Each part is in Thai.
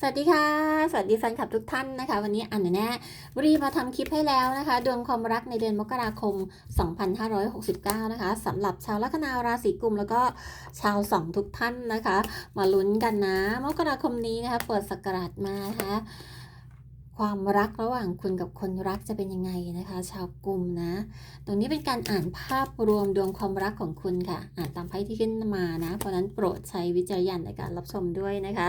สวัสดีค่ะ สวัสดีแฟนคลับทุกท่านนะคะ วันนี้อันแน่รีมาทำคลิปให้แล้วนะคะ ดวงความรักในเดือนมกราคม 2569 นะคะสำหรับชาวลัคนาราศีกุมแล้วก็ชาวสองทุกท่านนะคะ มาลุ้นกันนะ มกราคมนี้นะคะ เปิดสักราชมานะคะความรักระหว่างคุณกับคนรักจะเป็นยังไงนะคะ ชาวกลุ่มนะ ตรงนี้เป็นการอ่านภาพรวมดวงความรักของคุณค่ะ อ่านตามไพ่ที่ขึ้นมานะ เพราะฉะนั้นโปรดใช้วิจารณญาณในการรับชมด้วยนะคะ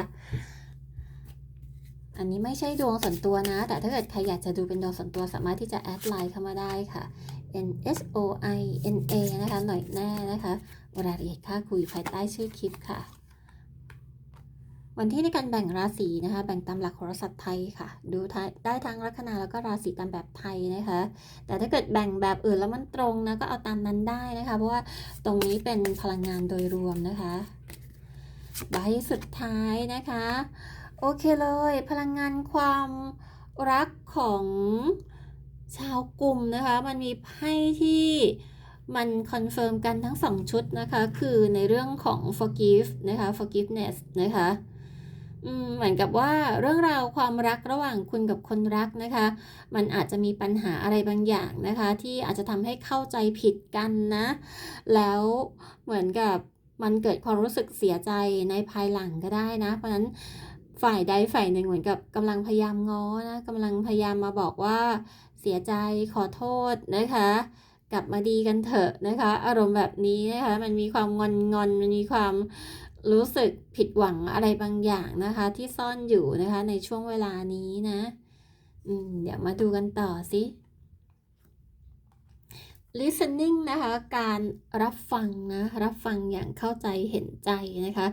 อันนี้ไม่ใช่ดวงส่วนตัวนะ แต่ถ้าเกิดใครอยากจะดูเป็นดวงส่วนตัวสามารถที่จะแอดไลน์เข้ามาได้ค่ะ N S O I N A นะคะหน่อยแน่นะคะรายละเอียดค่าคุยภายใต้ชื่อคลิปค่ะ วันที่ในการแบ่งราศีนะคะ แบ่งตามหลักโหราศาสตร์ไทยค่ะ ดูได้ทั้งลัคนาแล้วก็ราศีตามแบบไทยนะคะ แต่ถ้าเกิดแบ่งแบบอื่นแล้วมันตรงนะก็เอาตามนั้นได้นะคะ เพราะว่าตรงนี้เป็นพลังงานโดยรวมนะคะใบสุดท้ายนะคะ โอเคเลย พลังงานความรักของชาวกลุ่มนะคะ มันมีไพ่ที่มันคอนเฟิร์มกันทั้งสองชุดนะคะ คือในเรื่องของ forgive นะคะ forgiveness นะคะเหมือนกับว่าเรื่องราวความรักระหว่างคุณกับคนรักนะคะ มันอาจจะมีปัญหาอะไรบางอย่างนะคะ ที่อาจจะทำให้เข้าใจผิดกันนะ แล้วเหมือนกับมันเกิดความรู้สึกเสียใจในภายหลังก็ได้นะ เพราะนั้น ฝ่ายใดฝ่ายหนึ่งเหมือนกับกำลังพยายามง้อนะกำลังพยายามมาบอกว่าเสียใจขอโทษนะคะ กลับมาดีกันเถอะนะคะ อารมณ์แบบนี้นะคะมันมีความงอนงอนมันมีความรู้สึกผิดหวังอะไรบางอย่างนะคะ ที่ซ่อนอยู่นะคะในช่วงเวลานี้นะอืมเดี๋ยวมาดูกันต่อสิ listening นะคะ การรับฟังนะ รับฟังอย่างเข้าใจเห็นใจนะคะ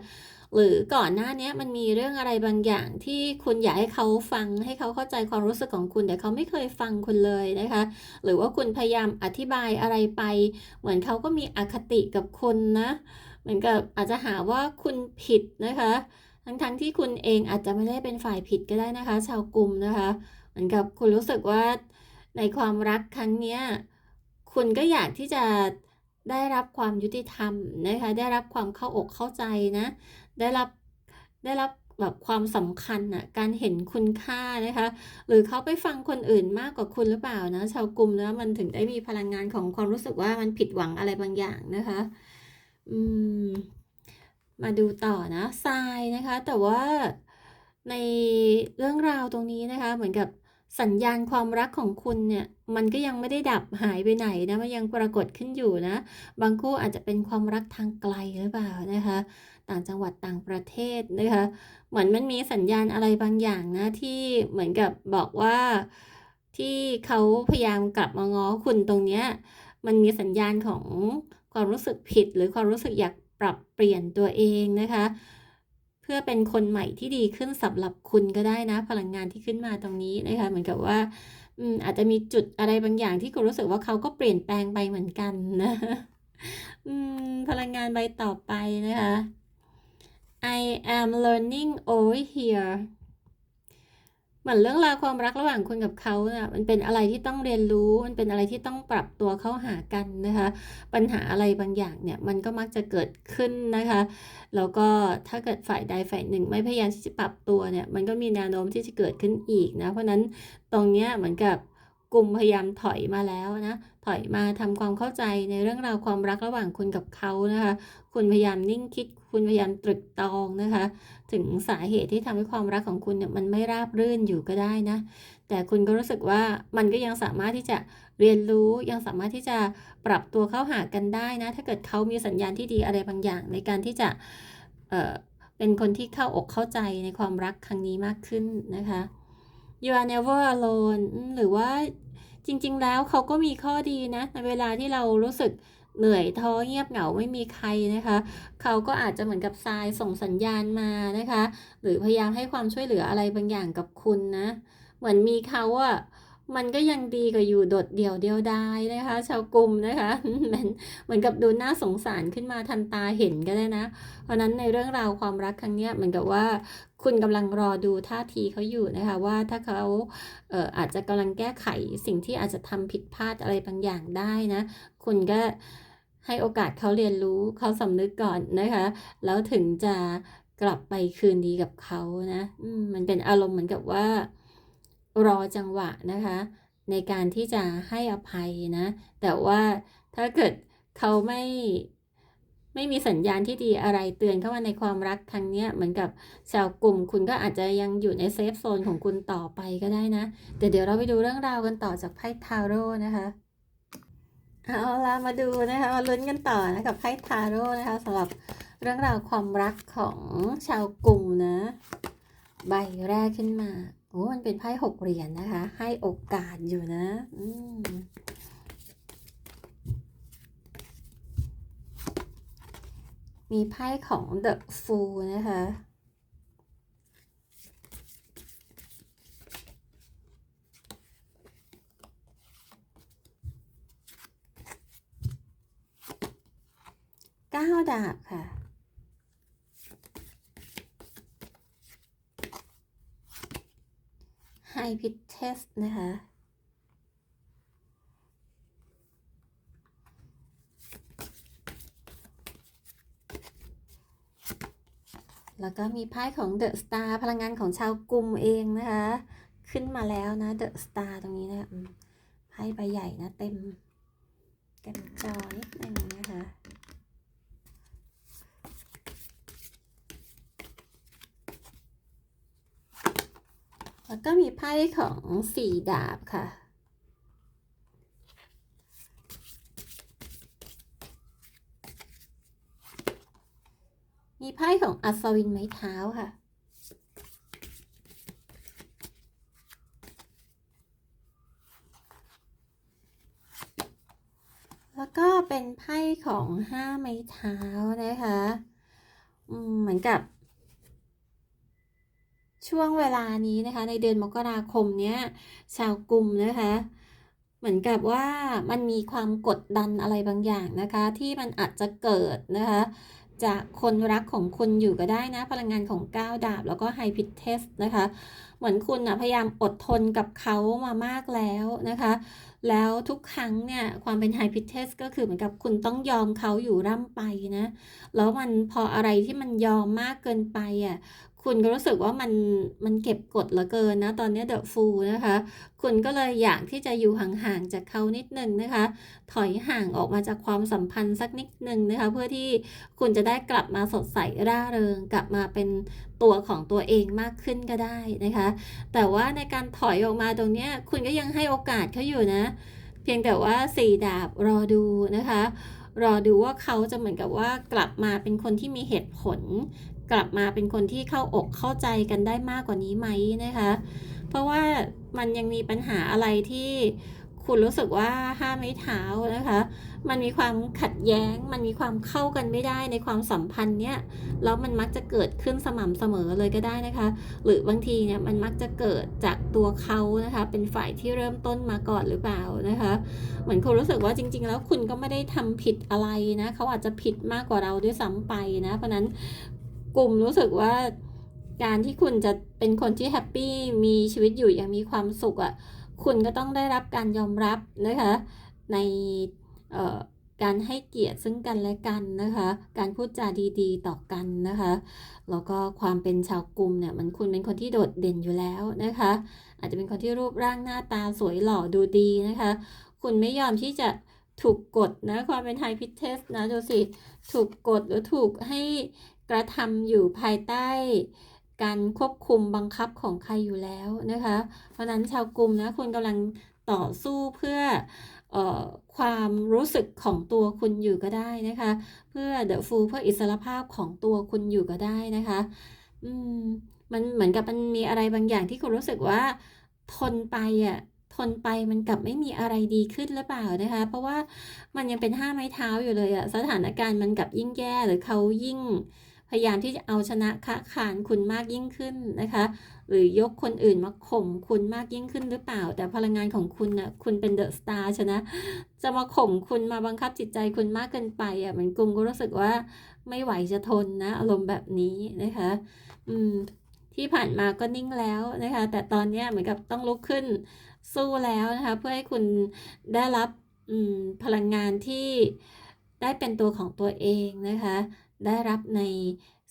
หรือก่อนหน้านี้มันมีเรื่องอะไรบางอย่างที่คุณอยากให้เขาฟังให้เขาเข้าใจความรู้สึกของคุณ แต่เขาไม่เคยฟังคุณเลยนะคะ หรือว่าคุณพยายามอธิบายอะไรไป เหมือนเขาก็มีอคติกับคุณนะ เหมือนกับอาจจะหาว่าคุณผิดนะคะ ทั้งๆทที่คุณเองอาจจะไม่ได้เป็นฝ่ายผิดก็ได้นะคะ ชาวกลุ่มนะคะ เหมือนกับคุณรู้สึกว่าในความรักครั้งเนี้ยคุณก็อยากที่จะได้รับความยุติธรรมนะคะ ได้รับความเข้าอกเข้าใจนะ ได้รับได้รับแบบความสำคัญน่ะการเห็นคุณค่านะคะ หรือเขาไปฟังคนอื่นมากกว่าคุณหรือเปล่านะ ชาวกลุ่มนะมันถึงได้มีพลังงานของความรู้สึกว่ามันผิดหวังอะไรบางอย่างนะคะอืมมาดูต่อนะทรายนะคะ แต่ว่าในเรื่องราวตรงนี้นะคะ เหมือนกับสัญญาณความรักของคุณเนี่ยมันก็ยังไม่ได้ดับหายไปไหนนะมันยังปรากฏขึ้นอยู่นะ บางคู่อาจจะเป็นความรักทางไกลหรือเปล่านะคะ ต่างจังหวัดต่างประเทศนะคะเหมือนมันมีสัญญาณอะไรบางอย่างนะที่เหมือนกับบอกว่าที่เขาพยายามกลับมาง้อคุณตรงเนี้ยมันมีสัญญาณของความรู้สึกผิด หรือความรู้สึกอยากปรับเปลี่ยนตัวเองนะคะ เพื่อเป็นคนใหม่ที่ดีขึ้นสำหรับคุณก็ได้นะ พลังงานที่ขึ้นมาตรงนี้นะคะ เหมือนกับว่าอืมอาจจะมีจุดอะไรบางอย่างที่คุณรู้สึกว่าเขาก็เปลี่ยนแปลงไปเหมือนกันนะอืมพลังงานใบต่อไปนะคะ I am learning over here เหมือนเรื่องราวความรักระหว่างคุณกับเขาเนี่ยมันเป็นอะไรที่ต้องเรียนรู้ มันเป็นอะไรที่ต้องปรับตัวเข้าหากันนะคะ ปัญหาอะไรบางอย่างเนี่ยมันก็มักจะเกิดขึ้นนะคะ แล้วก็ถ้าเกิดฝ่ายใดฝ่ายหนึ่งไม่พยายามที่จะปรับตัวเนี่ยมันก็มีแนวโน้มที่จะเกิดขึ้นอีกนะ เพราะนั้นตรงเนี้ยเหมือนกับ กลุ่มพยายามถอยมาแล้วนะถอยมาทำความเข้าใจในเรื่องราวความรักระหว่างคุณกับเขานะคะ คุณพยายามนิ่งคิด คุณพยายามตรึกตองนะคะ ถึงสาเหตุที่ทำให้ความรักของคุณเนี่ยมันไม่ราบรื่นอยู่ก็ได้นะ แต่คุณก็รู้สึกว่ามันก็ยังสามารถที่จะเรียนรู้ยังสามารถที่จะปรับตัวเข้าหากันได้นะ ถ้าเกิดเขามีสัญญาณที่ดีอะไรบางอย่าง ในการที่จะเอ่อเป็นคนที่เข้าอกเข้าใจในความรักครั้งนี้มากขึ้นนะคะ you are never alone หรือว่า จริง ๆ แล้วเขาก็มีข้อดีนะในเวลาที่เรารู้สึกเหนื่อยท้อเงียบเหงาไม่มีใครนะคะ เขาก็อาจจะเหมือนกับทรายส่งสัญญาณมานะคะ หรือพยายามให้ความช่วยเหลืออะไรบางอย่างกับคุณนะ เหมือนมีเขาอะ มันก็ยังดีกว่าอยู่โดดเดี่ยวเดียวดายนะคะ ชาวกลุ่มนะคะเหมือนเหมือนกับดูน่าสงสารขึ้นมาทันตาเห็นก็ได้นะ เพราะนั้นในเรื่องราวความรักครั้งนี้เหมือนกับว่าคุณกำลังรอดูท่าทีเขาอยู่นะคะว่าถ้าเขาเอออาจจะกำลังแก้ไขสิ่งที่อาจจะทำผิดพลาดอะไรบางอย่างได้นะ คุณก็ให้โอกาสเขาเรียนรู้เขาสำนึกก่อนนะคะ แล้วถึงจะกลับไปคืนดีกับเขานะมมันเป็นอารมณ์เหมือนกับว่า รอจังหวะนะคะ ในการที่จะให้อภัยนะ แต่ว่าถ้าเกิดเขาไม่ไม่มีสัญญาณที่ดีอะไรเตือนเข้ามาในความรักครั้งนี้เหมือนกับชาวกลุ่มคุณก็อาจจะยังอยู่ในเซฟโซนของคุณต่อไปก็ได้นะ แต่เดี๋ยวเราไปดูเรื่องราวกันต่อจากไพ่ทาโร่นะคะเอาละมาดูนะคะมาลุ้นกันต่อนะกับไพ่ทาโร่นะคะสำหรับเรื่องราวความรักของชาวกลุ่มนะ ใบแรกขึ้นมา โอ้มันเป็นไพ่หกเหรียญนนะคะ ให้โอกาสอยู่นะ อืมมีไพ่ของ The Fool นะคะ เก้าดาบค่ะ ไฮ พิทเทสนะคะ แล้วก็มีไพ่ของเดอะสตาร์พลังงานของชาวกลุ่มเองนะคะ ขึ้นมาแล้วนะเดอะสตาร์ตรงนี้นะไพ่ใบใหญ่นะเต็มเต็มจอนิดนึงนะคะ แล้วก็มีไพ่ของสี่ดาบค่ะ มีไพ่ของอัศวินไม้เท้าค่ะแล้วก็เป็นไพ่ของห้าไม้เท้านะคะ เหมือนกับ ช่วงเวลานี้นะคะ ในเดือนมกราคมเนี้ยชาวกลุ่มนะคะ เหมือนกับว่ามันมีความกดดันอะไรบางอย่างนะคะ ที่มันอาจจะเกิดนะคะ จากคนรักของคุณอยู่ก็ได้นะ พลังงานของ9ดาบแล้วก็ไฮพิทเทสนะคะ เหมือนคุณนะพยายามอดทนกับเขามามากแล้วนะคะ แล้วทุกครั้งเนี่ยความเป็นไฮพิทเทสก็คือเหมือนกับคุณต้องยอมเขาอยู่ร่ำไปนะ แล้วมันพออะไรที่มันยอมมากเกินไปอะ คุณก็รู้สึกว่ามันมันเก็บกดเหลือเกินนะ ตอนนี้เดอะฟูนะคะ คุณก็เลยอยากที่จะอยู่ห่างๆจากเขานิดนึงนะคะ ถอยห่างออกมาจากความสัมพันธ์สักนิดนึงนะคะ เพื่อที่คุณจะได้กลับมาสดใสร่าเริง กลับมาเป็นตัวของตัวเองมากขึ้นก็ได้นะคะ แต่ว่าในการถอยออกมาตรงนี้คุณก็ยังให้โอกาสเขาอยู่นะ เพียงแต่ว่าสี่ดาบรอดูนะคะรอดูว่าเขาจะเหมือนกับว่ากลับมาเป็นคนที่มีเหตุผล กลับมาเป็นคนที่เข้าอกเข้าใจกันได้มากกว่านี้ไหมนะคะ เพราะว่ามันยังมีปัญหาอะไรที่คุณรู้สึกว่าห้ามไม่เท้านะคะ มันมีความขัดแย้ง มันมีความเข้ากันไม่ได้ในความสัมพันธ์เนี้ย แล้วมันมักจะเกิดขึ้นสม่ำเสมอเลยก็ได้นะคะ หรือบางทีเนี่ยมันมักจะเกิดจากตัวเขานะคะ เป็นฝ่ายที่เริ่มต้นมาก่อนหรือเปล่านะคะ เหมือนคุณรู้สึกว่าจริง ๆ แล้วคุณก็ไม่ได้ทำผิดอะไรนะ เขาอาจจะผิดมากกว่าเราด้วยซ้ำไปนะ เพราะนั้น กลุ่มรู้สึกว่าการที่คุณจะเป็นคนที่แฮปปี้มีชีวิตอยู่อย่างมีความสุขอะ่ะคุณก็ต้องได้รับการยอมรับนะคะ ในการให้เกียรติซึ่งกันและกันนะคะ การพูดจาดีๆ ต่อกันนะคะ แล้วก็ความเป็นชาวกลุ่มเนี่ยมันคุณเป็นคนที่โดดเด่นอยู่แล้วนะคะ อาจจะเป็นคนที่รูปร่างหน้าตาสวยหล่อดูดีนะคะ คุณไม่ยอมที่จะถูกกดนะความเป็นไฮพิทเทสนะดูสิ ถูกกดหรือถูกให้ กระทำอยู่ภายใต้การควบคุมบังคับของใครอยู่แล้วนะคะ เพราะนั้นชาวกลุ่มนะคุณกำลังต่อสู้เพื่อออความรู้สึกของตัวคุณอยู่ก็ได้นะคะ เพื่อเดอะฟูเพื่ออิสรภาพของตัวคุณอยู่ก็ได้นะคะ อืมมันเหมือนกับมันมีอะไรบางอย่างที่คุณรู้สึกว่า ทนไปอะทนไปมันกลับไม่มีอะไรดีขึ้นหรือเปล่านะคะ เพราะว่ามันยังเป็นห้าไม้เท้าอยู่เลยอะสถานการณ์มันกลับยิ่งแย่หรือเขายิ่ง พยายามที่จะเอาชนะค้าขานคุณมากยิ่งขึ้นนะคะ หรือยกคนอื่นมาข่มคุณมากยิ่งขึ้นหรือเปล่า แต่พลังงานของคุณนะ่ะคุณเป็นเดอะสตาร์ชนะ จะมาข่มคุณมาบังคับจิตใจคุณมากเกินไปอะเหมือนกลุ่มก็รู้สึกว่าไม่ไหวจะทนนะ อารมณ์แบบนี้นะคะ อืมที่ผ่านมาก็นิ่งแล้วนะคะ แต่ตอนนี้เหมือนกับต้องลุกขึ้นสู้แล้วนะคะ เพื่อให้คุณได้รับพลังงานที่ได้เป็นตัวของตัวเองนะคะ ได้รับใน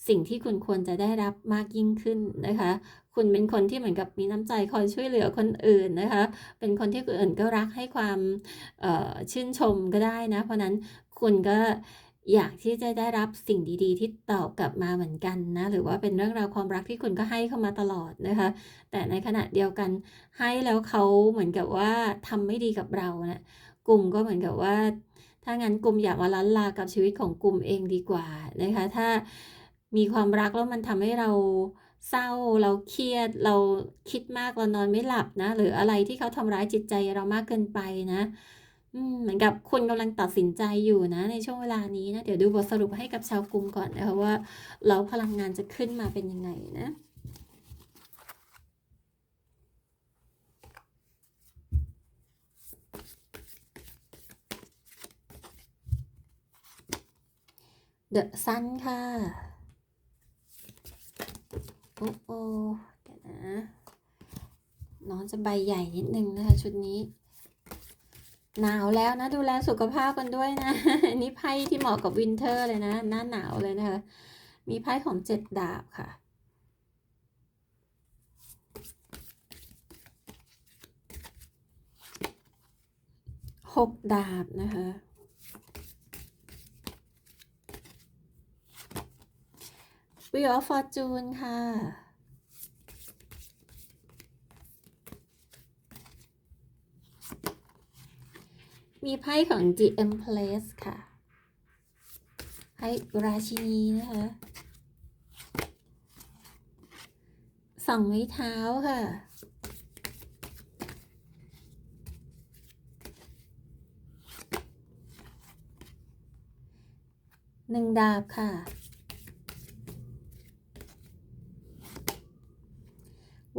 สิ่งที่คุณควรจะได้รับมากยิ่งขึ้นนะคะ คุณเป็นคนที่เหมือนกับมีน้ำใจคอยช่วยเหลือคนอื่นนะคะ เป็นคนที่คนอื่นก็รักให้ความชื่นชมก็ได้นะ เพราะนั้นคุณก็อยากที่จะได้รับสิ่งดีๆ ที่ตอบกลับมาเหมือนกันนะ หรือว่าเป็นเรื่องราวความรักที่คุณก็ให้เข้ามาตลอดนะคะ แต่ในขณะเดียวกันให้แล้วเขาเหมือนกับว่าทำไม่ดีกับเรานะกลุ่มก็เหมือนกับว่า ถ้างั้นกลุ่มอย่ามาล้านลากับชีวิตของกลุ่มเองดีกว่านะคะ ถ้ามีความรักแล้วมันทำให้เราเศร้าเราเครียดเราคิดมากเรานอนไม่หลับนะ หรืออะไรที่เขาทำร้ายจิตใจเรามากเกินไปนะอืเหมือนกับคุณกำลังตัดสินใจอยู่นะในช่วงเวลานี้นะ เดี๋ยวดูบทสรุปให้กับชาวกลุ่มก่อนนะคะว่าแล้วพลังงานจะขึ้นมาเป็นยังไงนะ The Sun ค่ะ โอ้โอเดี๋ยวนะ น้องจะใบใหญ่นิดนึงนะคะชุดนี้ หนาวแล้วนะ ดูแลสุขภาพกันด้วยนะอันนี้ไพ่ที่เหมาะกับวินเทอร์เลยนะ หน้าหนาวเลยนะคะ มีไพ่ของเจ็ดดาบค่ะหกดาบนะคะ Wheel of Fortune ค่ะ มีไพ่ของ The Empress ค่ะ ไพ่ราชินีนะคะสองไม้เท้าค่ะ หนึ่งดาบค่ะ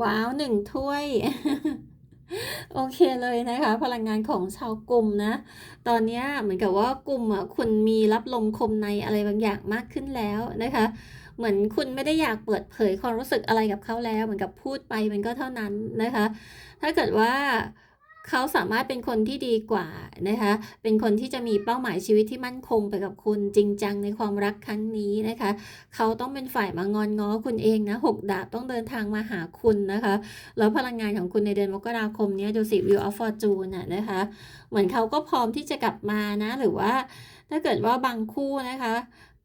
ว้าวหนึ่งถ้วย โอเคเลยนะคะ พลังงานของชาวกลุ่มนะ ตอนนี้เหมือนกับว่ากลุ่มอะคุณมีรับลมคมในอะไรบางอย่างมากขึ้นแล้วนะคะ เหมือนคุณไม่ได้อยากเปิดเผยความรู้สึกอะไรกับเขาแล้ว เหมือนกับพูดไปมันก็เท่านั้นนะคะ ถ้าเกิดว่า เขาสามารถเป็นคนที่ดีกว่านะคะ เป็นคนที่จะมีเป้าหมายชีวิตที่มั่นคงไปกับคุณจริงจังในความรักครั้งนี้นะคะ เขาต้องเป็นฝ่ายมางอนง้อคุณเองนะหกดาบต้องเดินทางมาหาคุณนะคะ แล้วพลังงานของคุณในเดือนมกราคมนี้ดูสิ View of Fortune น่ะนะคะ เหมือนเขาก็พร้อมที่จะกลับมานะ หรือว่าถ้าเกิดว่าบางคู่นะคะ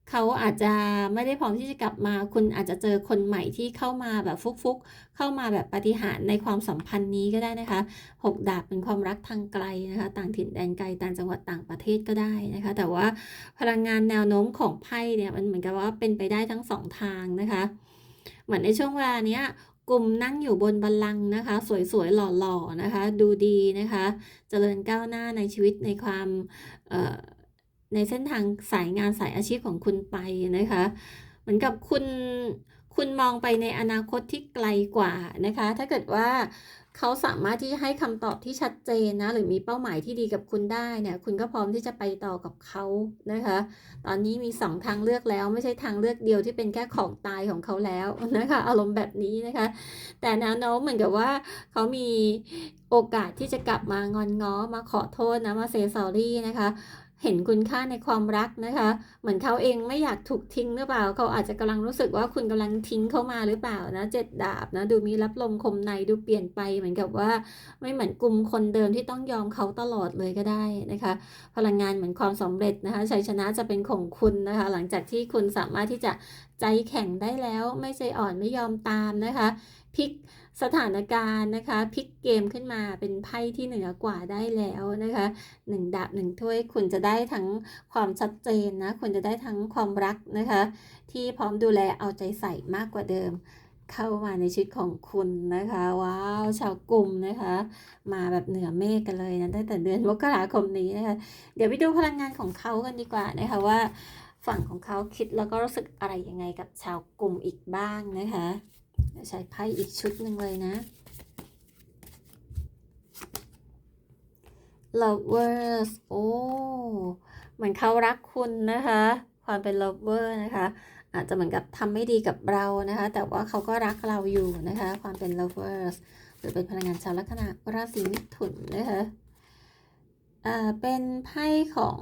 เขาอาจจะไม่ได้พร้อมที่จะกลับมา คุณอาจจะเจอคนใหม่ที่เข้ามาแบบฟุกๆ เข้ามาแบบปฏิหารในความสัมพันธ์นี้ก็ได้นะคะหกดาบเป็นความรักทางไกลนะคะ ต่างถิ่นแดนไกลต่างจังหวัดต่างประเทศก็ได้นะคะ แต่ว่าพลังงานแนวโน้มของไพ่เนี่ยมันเหมือนกับว่าเป็นไปได้ทั้งสองทางนะคะ เหมือนในช่วงเวลาเนี้ยกลุ่มนั่งอยู่บนบัลลังก์นะคะ สวยๆ หล่อๆนะคะ ดูดีนะคะ เจริญก้าวหน้าในชีวิตในความเอ่อ ในเส้นทางสายงานสายอาชีพของคุณไปนะคะ เหมือนกับคุณคุณมองไปในอนาคตที่ไกลกว่านะคะ ถ้าเกิดว่าเขาสามารถที่จะให้คำตอบที่ชัดเจนนะ หรือมีเป้าหมายที่ดีกับคุณได้เนี่ย คุณก็พร้อมที่จะไปต่อกับเขานะคะ ตอนนี้มีสองทางเลือกแล้ว ไม่ใช่ทางเลือกเดียวที่เป็นแค่ของตายของเขาแล้วนะคะ อารมณ์แบบนี้นะคะ แต่แนวโน้มเหมือนกับว่าเขามีโอกาสที่จะกลับมางอนง้อมาขอโทษนะ มาเซซอรี่นะคะ เห็นคุณค่าในความรักนะคะ เหมือนเขาเองไม่อยากถูกทิ้งหรือเปล่า เขาอาจจะกำลังรู้สึกว่าคุณกำลังทิ้งเขามาหรือเปล่านะเจ็ดดาบนะ ดูมีรับลมคมในดูเปลี่ยนไปเหมือนกับว่าไม่เหมือนกลุ่มคนเดิมที่ต้องยอมเขาตลอดเลยก็ได้นะคะ พลังงานเหมือนความสำเร็จนะคะชัยชนะจะเป็นของคุณนะคะ หลังจากที่คุณสามารถที่จะใจแข็งได้แล้ว ไม่ใจอ่อนไม่ยอมตามนะคะพลิก สถานการณ์นะคะพลิกเกมขึ้นมาเป็นไพ่ที่เหนือกว่าได้แล้วนะคะหนึ่งดาบหนึ่งถ้วยคุณจะได้ทั้งความชัดเจนนะคุณจะได้ทั้งความรักนะคะ ที่พร้อมดูแลเอาใจใส่มากกว่าเดิม เข้ามาในชีวิตของคุณนะคะว้าวชาวกลุ่มนะคะ มาแบบเหนือเมฆกันเลยนะตั้งแต่เดือนมกราคมนี้นะคะ เดี๋ยวไปดูพลังงานของเขากันดีกว่านะคะว่า ฝั่งของเขาคิดแล้วก็รู้สึกอะไรยังไงกับชาวกลุ่มอีกบ้างนะคะ ใช้ไพ่อีกชุดหนึ่งเลยนะ lovers โอ้เหมือนเขารักคุณนะคะ ความเป็น lover นะคะ อาจจะเหมือนกับทำไม่ดีกับเรานะคะ แต่ว่าเขาก็รักเราอยู่นะคะ ความเป็น lovers หรือเป็นพลังงานชาวลัคนาราศีมิถุนนะคะอ่าเป็นไพ่ของ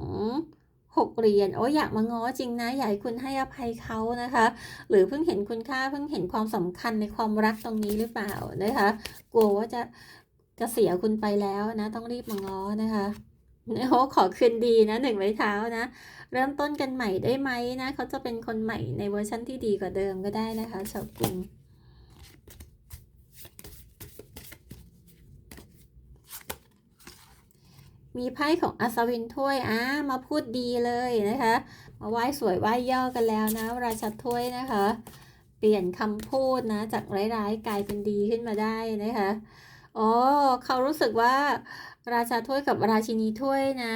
หกเหรียญโอ้อยากมาง้อจริงนะ อยากให้คุณให้อภัยเขานะคะ หรือเพิ่งเห็นคุณค่าเพิ่งเห็นความสำคัญในความรักตรงนี้หรือเปล่านะคะ กลัวว่าจะจะเสียคุณไปแล้วนะ ต้องรีบมาง้อนะคะโอ้ขอคืนดีนะหนึ่งไม้เท้านะ เริ่มต้นกันใหม่ได้ไหมนะ เขาจะเป็นคนใหม่ในเวอร์ชั่นที่ดีกว่าเดิมก็ได้นะคะชาวกรุง มีไพ่ของอัศวินถ้วยอ่ามาพูดดีเลยนะคะ มาไหว้สวยไหว้ย่อกันแล้วนะ ราชาถ้วยนะคะ เปลี่ยนคำพูดนะ จากร้ายๆกลายเป็นดีขึ้นมาได้นะคะอ๋อเขารู้สึกว่าราชาถ้วยกับราชินีถ้วยนะ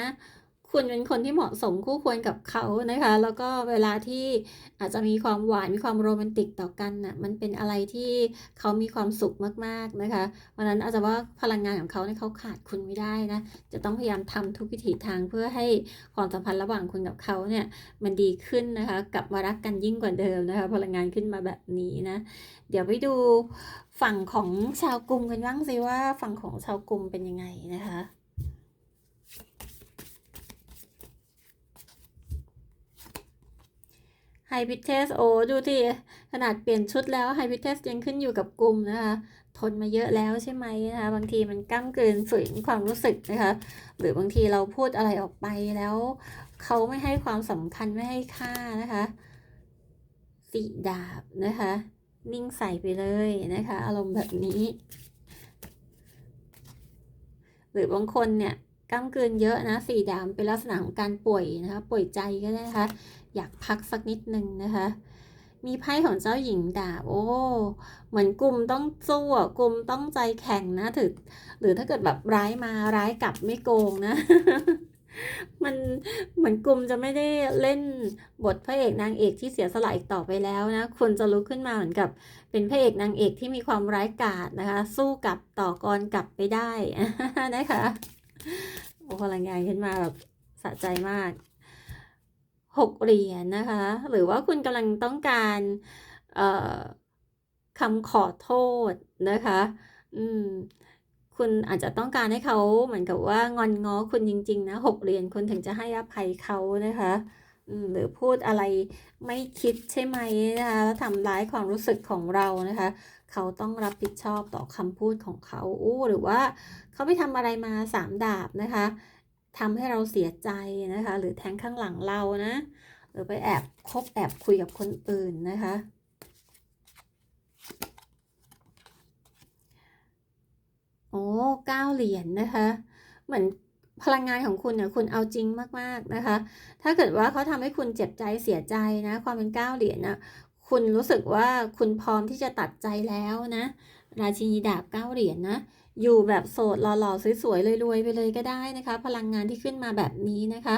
คุณเป็นคนที่เหมาะสมคู่ควรกับเขานะคะ แล้วก็เวลาที่อาจจะมีความหวานมีความโรแมนติกต่อกันน่ะมันเป็นอะไรที่เขามีความสุขมากๆนะคะวันนั้นอาจจะว่าพลังงานของเขาเนี่ยเขาขาดคุณไม่ได้นะจะต้องพยายามทำทุกวิถีทางเพื่อให้ความสัมพันธ์ระหว่างคุณกับเขาเนี่ยมันดีขึ้นนะคะกลับมารักกันยิ่งกว่าเดิมนะคะ พลังงานขึ้นมาแบบนี้นะ เดี๋ยวไปดูฝั่งของชาวกรุงกันบ้างสิว่าฝั่งของชาวกรุงเป็นยังไงนะคะ ไฮพิเทสโอ้ดูที่ขนาดเปลี่ยนชุดแล้วไฮพิเทสยังขึ้นอยู่กับกลุ่มนะคะทนมาเยอะแล้วใช่ไหมนะคะบางทีมันก้ามเกลืนฝืนความรู้สึกนะคะหรือบางทีเราพูดอะไรออกไปแล้วเขาไม่ให้ความสำคัญไม่ให้ค่านะคะสีดาบนะคะ นิ่งใส่ไปเลยนะคะ อารมณ์แบบนี้ หรือบางคนเนี่ย กล้ามเกินเยอะนะสีดำเป็นลักษณะของการป่วยนะคะ ป่วยใจก็ได้นะคะ อยากพักสักนิดนึงนะคะ มีไพ่ของเจ้าหญิงดาบโอ้เหมือนกลุ่มต้องสู้อะกลุ่มต้องใจแข็งนะถึงหรือถ้าเกิดแบบร้ายมาร้ายกลับไม่โกงนะมันเหมือนกลุ่มจะไม่ได้เล่นบทพระเอกนางเอกที่เสียสละอีกต่อไปแล้วนะคุณจะลุกขึ้นมาเหมือนกับ เป็นพระเอกนางเอกที่มีความร้ายกาจนะคะ สู้กับต่อกรกลับไปได้นะคะ พลังงานขึ้นมาแบบสะใจมากหกเหรียญนะคะ หรือว่าคุณกำลังต้องการคำขอโทษนะคะ อืม คุณอาจจะต้องการให้เขาเหมือนกับว่างอนง้อคุณจริง ๆ นะหกเหรียญคุณถึงจะให้อภัยเขานะคะหรือพูดอะไรไม่คิดใช่ไหมนะคะแล้วทำร้ายความรู้สึกของเรานะคะ เขาต้องรับผิดชอบต่อคำพูดของเขาอู้หรือว่าเขาไปทำอะไรมาสามดาบนะคะทำให้เราเสียใจนะคะ หรือแทงข้างหลังเรานะหรือไปแอบคบแอบคุยกับคนอื่นนะคะ โอ้เก้าเหรียญนะคะ เหมือนพลังงานของคุณเนี่ยคุณเอาจริงมากๆนะคะ ถ้าเกิดว่าเขาทำให้คุณเจ็บใจเสียใจนะ ความเป็นเก้าเหรียญนะ คุณรู้สึกว่าคุณพร้อมที่จะตัดใจแล้วนะ ราชินีดาบเก้าเหรียญนะ อยู่แบบโสดหล่อๆสวยๆรวยๆไปเลยก็ได้นะคะ พลังงานที่ขึ้นมาแบบนี้นะคะ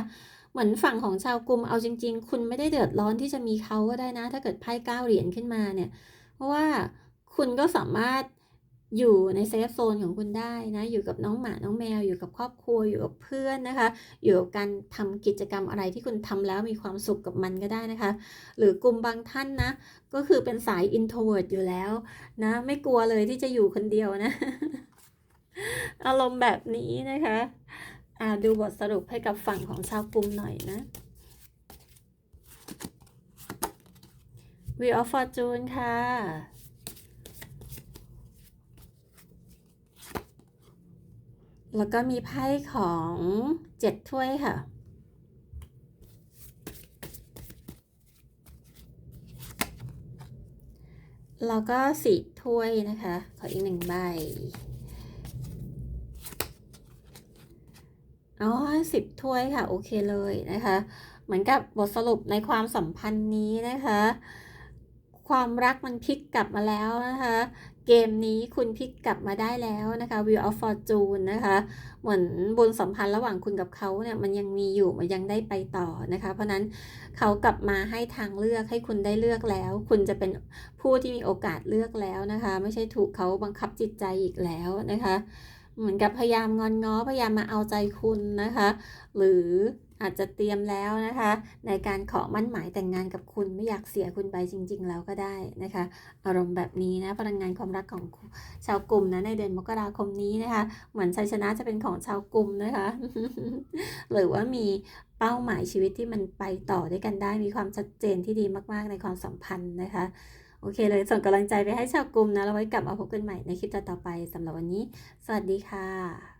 เหมือนฝั่งของชาวกลุ่มเอาจริง ๆ คุณไม่ได้เดือดร้อนที่จะมีเขาก็ได้นะ ถ้าเกิดไพ่เก้าเหรียญขึ้นมาเนี่ย เพราะว่าคุณก็สามารถ อยู่ในเซฟโซนของคุณได้นะอยู่กับน้องหมาน้องแมว อยู่กับครอบครัวอยู่กับเพื่อนนะคะ อยู่กับการทำกิจกรรมอะไรที่คุณทำแล้วมีความสุขกับมันก็ได้นะคะ หรือกลุ่มบางท่านนะ ก็คือเป็นสาย introvert อยู่แล้วนะไม่กลัวเลยที่จะอยู่คนเดียวนะ อารมณ์แบบนี้นะคะอ่าดูบทสรุปให้กับฝั่งของชาวกลุ่มหน่อยนะ w e e l of Fortune ค่ะ แล้วก็มีไพ่ของเจ็ดถ้วยค่ะ แล้วก็สี่ถ้วยนะคะ ขออีกหนึ่งใบ อ๋อสิบถ้วยค่ะ โอเคเลยนะคะ เหมือนกับบทสรุปในความสัมพันธ์นี้นะคะ ความรักมันพลิกกลับมาแล้วนะคะ เกมนี้คุณพลิกกลับมาได้แล้วนะคะ Wheel of Fortune นะคะ เหมือนบุญสัมพันธ์ระหว่างคุณกับเขาเนี่ยมันยังมีอยู่มันยังได้ไปต่อนะคะ เพราะนั้นเขากลับมาให้ทางเลือกให้คุณได้เลือกแล้ว คุณจะเป็นผู้ที่มีโอกาสเลือกแล้วนะคะ ไม่ใช่ถูกเขาบังคับจิตใจอีกแล้วนะคะ เหมือนกับพยายามงอนง้อพยายามมาเอาใจคุณนะคะ หรืออาจจะเตรียมแล้วนะคะ ในการขอมั่นหมายแต่งงานกับคุณไม่อยากเสียคุณไปจริง ๆ แล้วก็ได้นะคะ อารมณ์แบบนี้นะพลังงานความรักของชาวกลุ่มนะในเดือนมกราคมนี้นะคะ เหมือนชัยชนะจะเป็นของชาวกลุ่มนะคะ หรือว่ามีเป้าหมายชีวิตที่มันไปต่อด้วยกันได้มีความชัดเจนที่ดีมาก ๆ ในความสัมพันธ์นะคะ โอเคเลยส่งกำลังใจไปให้ชาวกลุ่มนะ แล้วไว้กลับมาพบกันใหม่ในคลิปต่อๆไปสำหรับวันนี้ สวัสดีค่ะ